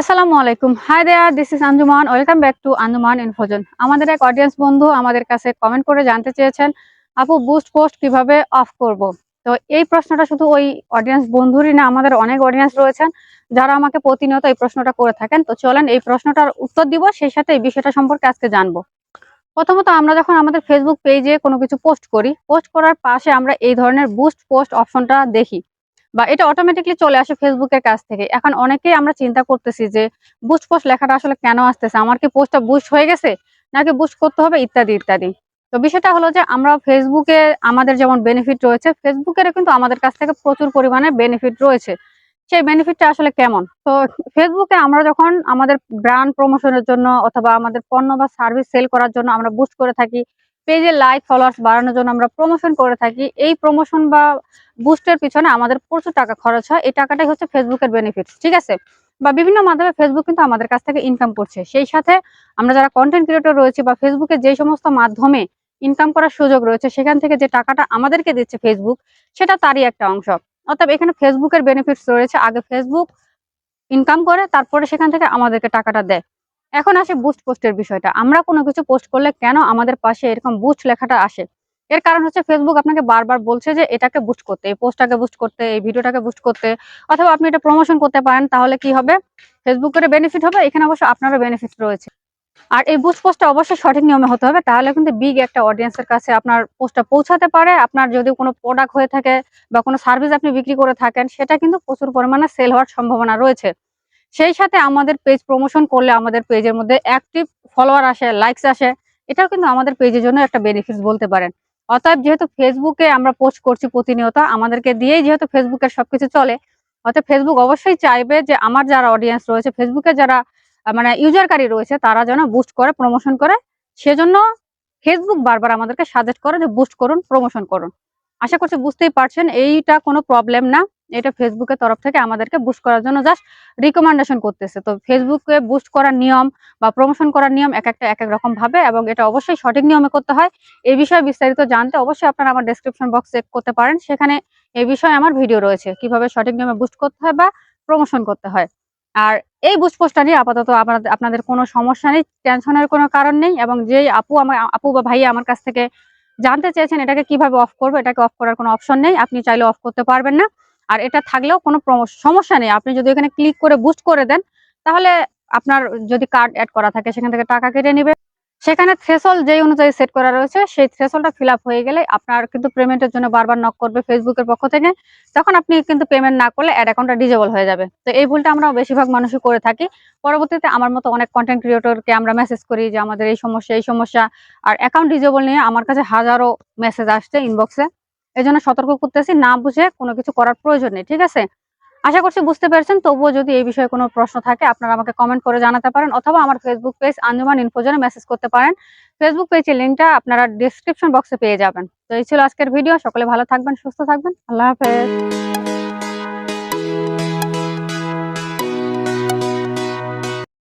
আসসালামু আলাইকুম। Hi there this is Anjuman welcome back to Anjuman infozone আমাদের এক অডিয়েন্স বন্ধু আমাদের কাছে কমেন্ট করে জানতে চেয়েছেন, আপু বুস্ট পোস্ট কীভাবে অফ করব? তো এই প্রশ্নটা শুধু ওই অডিয়েন্স বন্ধুরই না, আমাদের অনেক অডিয়েন্স রয়েছেন যারা আমাকে প্রতিনিয়ত এই প্রশ্নটা করে থাকেন। তো চলেন এই প্রশ্নটার উত্তর দিব, সেই সাথে এই বিষয়টা সম্পর্কে আজকে জানব। প্রথমত আমরা যখন আমাদের ফেসবুক পেজে কোনো কিছু পোস্ট করি পোস্ট করার পাশে আমরা এই ধরনের বুস্ট পোস্ট অপশনটা দেখি। বা এটা অটোমেটিকলি চলে আসে ফেসবুকের কাছ থেকে। এখন অনেকেই আমরা চিন্তা করতেছি যে বুস্ট পোস্ট লেখাটা আসলে কেন আসতেছে? আমার কি পোস্টটা বুস্ট হয়ে গেছে? নাকি বুস্ট করতে হবে? ইত্যাদি ইত্যাদি। তো বিষয়টা হলো যে, আমরা ফেসবুকে আমাদের যেমন বেনিফিট রয়েছে ফেসবুকের কিন্তু আমাদের কাছ থেকে প্রচুর পরিমাণে বেনিফিট রয়েছে। সেই বেনিফিটটা আসলে কেমন? তো ফেসবুকে আমরা যখন আমাদের ব্র্যান্ড প্রমোশনের জন্য অথবা আমাদের পণ্য বা সার্ভিস সেল করার জন্য আমরা বুস্ট করে থাকি পেজে লাইক ফলোয়ার্স বাড়ানোর জন্য আমরা প্রমোশন করে থাকি। এই প্রমোশন বা বুস্টের পিছনে আমাদের প্রচুর টাকা খরচ হয়। এই টাকাটাই হচ্ছে ফেসবুকের বেনিফিট ঠিক আছে? বা বিভিন্ন মাধ্যমে ফেসবুক কিন্তু আমাদের কাছ থেকে ইনকাম করছে। সেই সাথে আমরা যারা কন্টেন্ট ক্রিয়েটর রয়েছে বা ফেসবুকে যে সমস্ত মাধ্যমে ইনকাম করার সুযোগ রয়েছে, সেখান থেকে যে টাকাটা আমাদেরকে দিচ্ছে ফেসবুক সেটা তারই একটা অংশ। অর্থাৎ এখানে ফেসবুকের বেনিফিটস রয়েছে। আগে ফেসবুক ইনকাম করে, তারপরে সেখান থেকে আমাদেরকে টাকাটা দেয়। এখন আসে বুস্ট পোস্টের বিষয়টা। আমরা কোনো কিছু পোস্ট করলে কেন আমাদের পাশে এরকম বুস্ট লেখাটা আসে? এর কারণ হচ্ছে ফেসবুক আপনাকে বারবার বলছে যে এটাকে বুস্ট করতে, এই পোস্টটাকে বুস্ট করতে, এই ভিডিওটাকে বুস্ট করতে, অথবা আপনি এটা প্রমোশন করতে পারেন, তাহলে কি হবে? ফেসবুকের বেনিফিট হবে, এখানে অবশ্য আপনারও বেনিফিট রয়েছে। আর এই বুস্ট পোস্টটা অবশ্যই সঠিক নিয়মে হতে হবে, তাহলে কিন্তু বিগ একটা অডিয়েন্সের কাছে আপনার পোস্টটা পৌঁছাতে পারে। আপনার যদি কোনো প্রোডাক্ট হয়ে থাকে বা কোনো সার্ভিস আপনি বিক্রি করে থাকেন, সেটা কিন্তু প্রচুর পরিমাণে সেল হওয়ার সম্ভাবনা রয়েছে। সেই সাথে আমাদের পেজ প্রমোশন করলে আমাদের পেজের মধ্যে অ্যাক্টিভ ফলোয়ার আসে লাইকস আসে, এটাও কিন্তু আমাদের পেজের জন্য একটা বেনিফিটস বলতে পারেন। অতএব যেহেতু ফেসবুকে আমরা পোস্ট করছি প্রতিনিয়ত, আমাদেরকে দিয়েই যেহেতু ফেসবুকের সবকিছু চলে, অতএব ফেসবুক অবশ্যই চাইবে যে আমার যারা অডিয়েন্স রয়েছে ফেসবুকে যারা মানে ইউজারকারী রয়েছে, তারা যেন বুস্ট করে প্রমোশন করে। সেজন্য ফেসবুক বারবার আমাদেরকে সাজেস্ট করে যে বুস্ট করুন প্রমোশন করুন। আশা করছি বুঝতেই পারছেন, এইটা কোনো প্রবলেম না। এটা ফেসবুকের তরফ থেকে আমাদেরকে বুস্ট করার জন্য জাস্ট রিকমেন্ডেশন করতেছে। তো ফেসবুকে বুস্ট করার নিয়ম বা প্রমোশন করার নিয়ম এক একটা এক এক রকম ভাবে এবং এটা অবশ্যই সঠিক নিয়মে করতে হয়। এই বিষয়ে বিস্তারিত জানতে অবশ্যই আপনারা আমার ডেসক্রিপশন বক্স চেক করতে পারেন। সেখানে এই বিষয়ে আমার ভিডিও রয়েছে, কীভাবে সঠিক নিয়মে বুস্ট করতে হয় বা প্রমোশন করতে হয়। আর এই বুস্ট পোস্টটা নিয়ে আপাতত আপনাদের কোনো সমস্যা নেই টেনশনের কোনো কারণ নেই এবং যেই আপু আমার, আপু বা ভাই আমার কাছ থেকে জানতে চেয়েছেন এটাকে কীভাবে অফ করব, এটাকে অফ করার কোনো অপশন নেই। আপনি চাইলে অফ করতে পারবেন না। আর এটা থাকলেও কোনো সমস্যা নেই। আপনি যদি এখানে ক্লিক করে বুস্ট করে দেন, তাহলে আপনার যদি কার্ড অ্যাড করা থাকে, সেখান থেকে টাকা কেটে নেবে। সেখানে থ্রেসল যেই অনুযায়ী সেট করা রয়েছে, সেই থ্রেসলটা ফিল আপ হয়ে গেলে আপনার কিন্তু পেমেন্টের জন্য বারবার নক করবে ফেসবুকের পক্ষ থেকে। তখন আপনি কিন্তু পেমেন্ট না করলে অ্যাড অ্যাকাউন্টটা ডিজেবল হয়ে যাবে। তো এই ভুলটা আমরা বেশিরভাগ মানুষই করে থাকি। পরবর্তীতে আমার মতো অনেক কন্টেন্ট ক্রিয়েটরকে আমরা মেসেজ করি যে, আমাদের এই সমস্যা এই সমস্যা। আর অ্যাকাউন্ট ডিজেবল নিয়ে আমার কাছে হাজারো মেসেজ আসছে ইনবক্সে এই জন্য সতর্ক করতেছি, না বুঝে কোনো কিছু করার প্রয়োজন নেই, ঠিক আছে? আশা করছি বুঝতে পেরেছেন, তবুও যদি এই বিষয়ে কোনো প্রশ্ন থাকে, আপনারা আমাকে কমেন্ট করে জানাতে পারেন, অথবা আমার ফেসবুক পেজ আঞ্জুমান ইনফোজনে মেসেজ করতে পারেন। ফেসবুক পেজের লিঙ্কটা আপনারা ডিসক্রিপশন বক্সে পেয়ে যাবেন। তো এই ছিল আজকের ভিডিও সকলে ভালো থাকবেন, সুস্থ থাকবেন, আল্লাহ হাফেজ।